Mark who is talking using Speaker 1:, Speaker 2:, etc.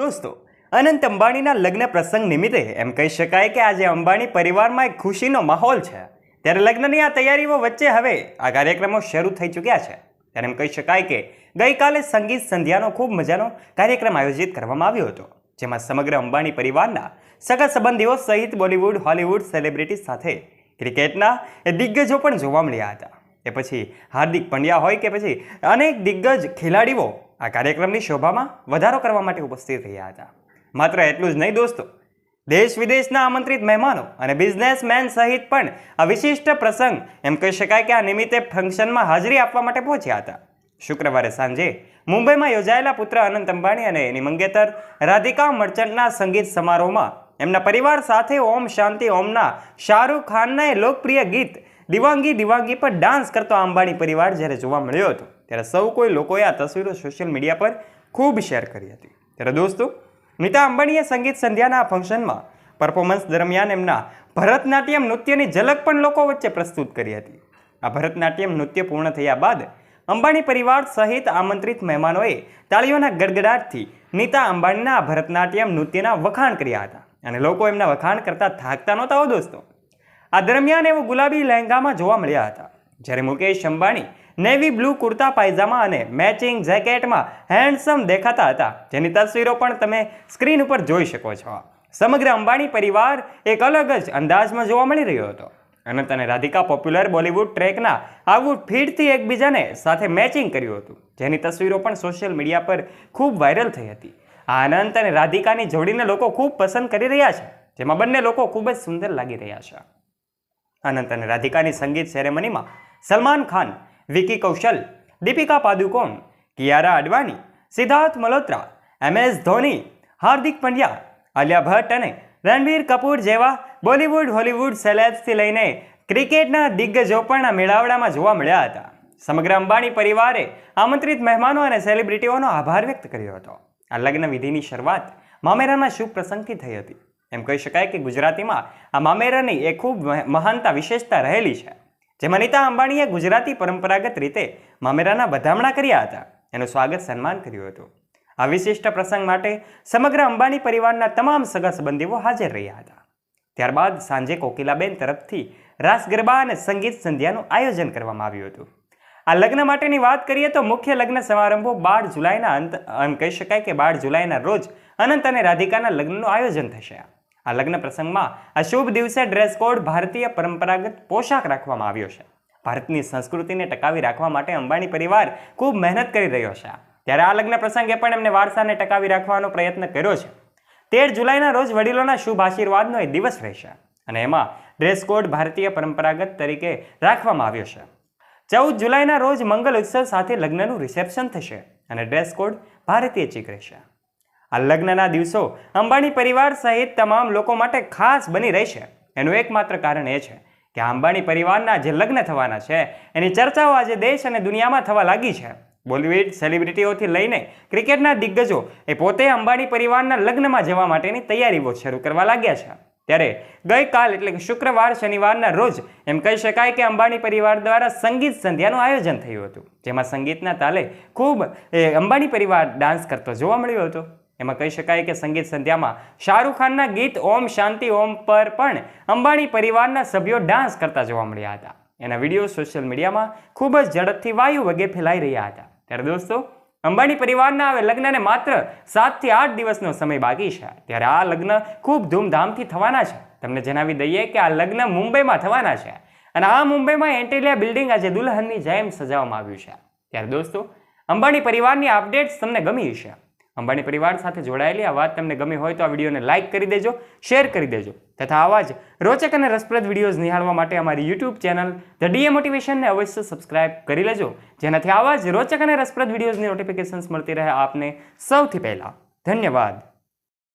Speaker 1: દોસ્તો, અનંત અંબાણીના લગ્ન પ્રસંગ નિમિત્તે એમ કહી શકાય કે આજે અંબાણી પરિવારમાં એક ખુશીનો માહોલ છે. ત્યારે લગ્નની આ તૈયારીઓ વચ્ચે હવે આ કાર્યક્રમો શરૂ થઈ ચૂક્યા છે. ત્યારે એમ કહી શકાય કે ગઈકાલે સંગીત સંધ્યાનો ખૂબ મજાનો કાર્યક્રમ આયોજિત કરવામાં આવ્યો હતો, જેમાં સમગ્ર અંબાણી પરિવારના સગા સંબંધીઓ સહિત બોલિવૂડ, હોલિવૂડ સેલિબ્રિટી સાથે ક્રિકેટના એ દિગ્ગજો પણ જોવા મળ્યા હતા. એ પછી હાર્દિક પંડ્યા હોય કે પછી અનેક દિગ્ગજ ખેલાડીઓ આ કાર્યક્રમની શોભામાં વધારો કરવા માટે ઉપસ્થિત રહ્યા હતા. માત્ર એટલું જ નહીં દોસ્તો, દેશ વિદેશના આમંત્રિત મહેમાનો અને બિઝનેસમેન સહિત પણ આ વિશિષ્ટ પ્રસંગ, એમ કહી શકાય કે આ નિમિત્તે ફંક્શનમાં હાજરી આપવા માટે પહોંચ્યા હતા. શુક્રવારે સાંજે મુંબઈમાં યોજાયેલા પુત્ર અનંત અંબાણી અને એની મંગેતર રાધિકા મર્ચન્ટના સંગીત સમારોહમાં એમના પરિવાર સાથે ઓમ શાંતિ ઓમના શાહરૂખ ખાનના લોકપ્રિય ગીત દિવાંગી દિવાંગી પર ડાન્સ કરતો અંબાણી પરિવાર જ્યારે જોવા મળ્યો હતો. ત્યારે સૌ કોઈ લોકોએ આ તસવીરો સોશિયલ મીડિયા પર ખૂબ શેર કરી હતી. ત્યારે દોસ્તો, નીતા અંબાણીએ સંગીત સંધ્યાના ફંક્શનમાં પરફોર્મન્સ દરમિયાન એમના ભરતનાટ્યમ નૃત્યની ઝલક પણ લોકો વચ્ચે પ્રસ્તુત કરી હતી. આ ભરતનાટ્યમ નૃત્ય પૂર્ણ થયા બાદ અંબાણી પરિવાર સહિત આમંત્રિત મહેમાનોએ તાળીઓના ગડગડાટથી નીતા અંબાણીના ભરતનાટ્યમ નૃત્યના વખાણ કર્યા હતા. અને લોકો એમના વખાણ કરતા થાકતા નહોતા હો દોસ્તો. આ દરમિયાન એવો ગુલાબી લહેંગામાં જોવા મળ્યા હતા. જ્યારે મુકેશ અંબાણી નેવી બ્લુ કુર્તા પાયજામા અને મેચિંગ જેકેટમાં હેન્ડસમ દેખાતા હતા. જેની તસવીરો પણ તમે સ્ક્રીન ઉપર જોઈ શકો છો. સમગ્ર અંબાણી પરિવાર એક અલગ જ અંદાજમાં જોવા મળી રહ્યો હતો. અનંત અને રાધિકા પોપ્યુલર બોલિવૂડ ટ્રેકના આઉટફિટથી એકબીજાને સાથે મેચિંગ કર્યું હતું. જેની તસવીરો પણ સોશિયલ મીડિયા પર ખૂબ વાયરલ થઈ હતી. આ અનંત અને રાધિકાની જોડીને લોકો ખૂબ પસંદ કરી રહ્યા છે. જેમાં બંને લોકો ખૂબ જ સુંદર લાગી રહ્યા છે. અનંત અને રાધિકાની સંગીત સેરેમનીમાં સલમાન ખાન વિકી કૌશલ, દીપિકા પાદુકોણ, કિયારા અડવાણી સિદ્ધાર્થ મલ્હોત્રા, એમએસ ધોની, હાર્દિક પંડ્યા આલિયા ભટ્ટ અને રણબીર કપૂર જેવા બોલિવૂડ, હોલિવૂડ સેલેબ્સથી લઈને ક્રિકેટના દિગ્ગજો પણ મેળાવડામાં જોવા મળ્યા હતા. સમગ્ર અંબાણી પરિવારે આમંત્રિત મહેમાનો અને સેલિબ્રિટીઓનો આભાર વ્યક્ત કર્યો હતો. આ લગ્ન વિધિની શરૂઆત મામેરાના શુભ પ્રસંગથી થઈ હતી. એમ કહી શકાય કે ગુજરાતીમાં આ મામેરાની એ ખૂબ મહાનતા વિશેષતા રહેલી છે. જેમાં નીતા અંબાણીએ ગુજરાતી પરંપરાગત રીતે મામેરાના વધામણા કર્યા હતા. એનું સ્વાગત સન્માન કર્યું હતું. આ વિશિષ્ટ પ્રસંગ માટે સમગ્ર અંબાણી પરિવારના તમામ સગા સંબંધીઓ હાજર રહ્યા હતા. ત્યારબાદ સાંજે કોકિલાબેન તરફથી રાસ ગરબા અને સંગીત સંધ્યાનું આયોજન કરવામાં આવ્યું હતું. આ લગ્ન માટેની વાત કરીએ તો મુખ્ય લગ્ન સમારંભો બાર જુલાઈના અંત, એમ કહી શકાય કે બાર જુલાઈના રોજ અનંત અને રાધિકાના લગ્નનું આયોજન થશે. આ લગ્ન પ્રસંગમાં આ શુભ દિવસે ડ્રેસ કોડ ભારતીય પરંપરાગત પોશાક રાખવામાં આવ્યો છે. ભારતની સંસ્કૃતિને ટકાવી રાખવા માટે અંબાણી પરિવાર ખૂબ મહેનત કરી રહ્યો છે. ત્યારે આ લગ્ન પ્રસંગે પણ એમને વારસાને ટકાવી રાખવાનો પ્રયત્ન કર્યો છે. તેર જુલાઈના રોજ વડીલોના શુભ આશીર્વાદનો એ દિવસ રહેશે અને એમાં ડ્રેસ કોડ ભારતીય પરંપરાગત તરીકે રાખવામાં આવ્યો છે. ચૌદ જુલાઈના રોજ મંગલ ઉત્સવ સાથે લગ્નનું રિસેપ્શન થશે અને ડ્રેસ કોડ ભારતીય ચીક રહેશે. આ લગ્નના દિવસો અંબાણી પરિવાર સહિત તમામ લોકો માટે ખાસ બની રહેશે એનું એકમાત્ર કારણ એ છે કે અંબાણી પરિવારના જે લગ્ન થવાના છે, એની ચર્ચાઓ આજે દેશ અને દુનિયામાં થવા લાગી છે. બોલિવૂડ સેલિબ્રિટીઓથી લઈને ક્રિકેટના દિગ્ગજો એ પોતે અંબાણી પરિવારના લગ્નમાં જવા માટેની તૈયારીઓ શરૂ કરવા લાગ્યા છે. ત્યારે ગઈકાલ એટલે કે શુક્રવાર શનિવારના રોજ એમ કહી શકાય કે અંબાણી પરિવાર દ્વારા સંગીત સંધ્યાનું આયોજન થયું હતું. જેમાં સંગીતના તાલે ખૂબ અંબાણી પરિવાર ડાન્સ કરતો જોવા મળ્યો હતો. એમાં કહી શકાય કે સંગીત સંધ્યામાં શાહરૂખ ખાનના ગીત ઓમ શાંતિ ઓમ પર પણ અંબાણી પરિવારના સભ્યો ડાન્સ કરતા જોવા મળ્યા હતા. એના વીડિયો સોશિયલ મીડિયામાં ખૂબ જ ઝડપથી વાયુ વગે ફેલાઈ રહ્યા હતા. ત્યારે દોસ્તો, અંબાણી પરિવારના હવે લગ્નને માત્ર સાતથી આઠ દિવસનો સમય બાકી છે. ત્યારે આ લગ્ન ખૂબ ધૂમધામથી થવાના છે. તમને જણાવી દઈએ કે આ લગ્ન મુંબઈમાં થવાના છે અને આ મુંબઈમાં એન્ટેલિયા બિલ્ડિંગ આજે દુલ્હનની જેમ સજાવવામાં આવ્યું છે. ત્યારે દોસ્તો, અંબાણી પરિવારની અપડેટ્સ તમને ગમી છે અંબાણી પરિવાર સાથે જોડાયેલી. આ વાત તમને ગમી હોય તો આ વિડીયોને લાઇક કરી દેજો શેર કરી દેજો તથા આવા જ રોચક અને રસપ્રદ વિડીયોઝ નિહાળવા માટે અમારી યુટ્યુબ ચેનલ ધ ડીએ મોટિવેશનને અવશ્ય સબસ્ક્રાઇબ કરી લેજો. જેનાથી આવા જ રોચક અને રસપ્રદ વિડીયોઝની નોટિફિકેશન્સ મળતી રહે આપને સૌથી પહેલાં. ધન્યવાદ.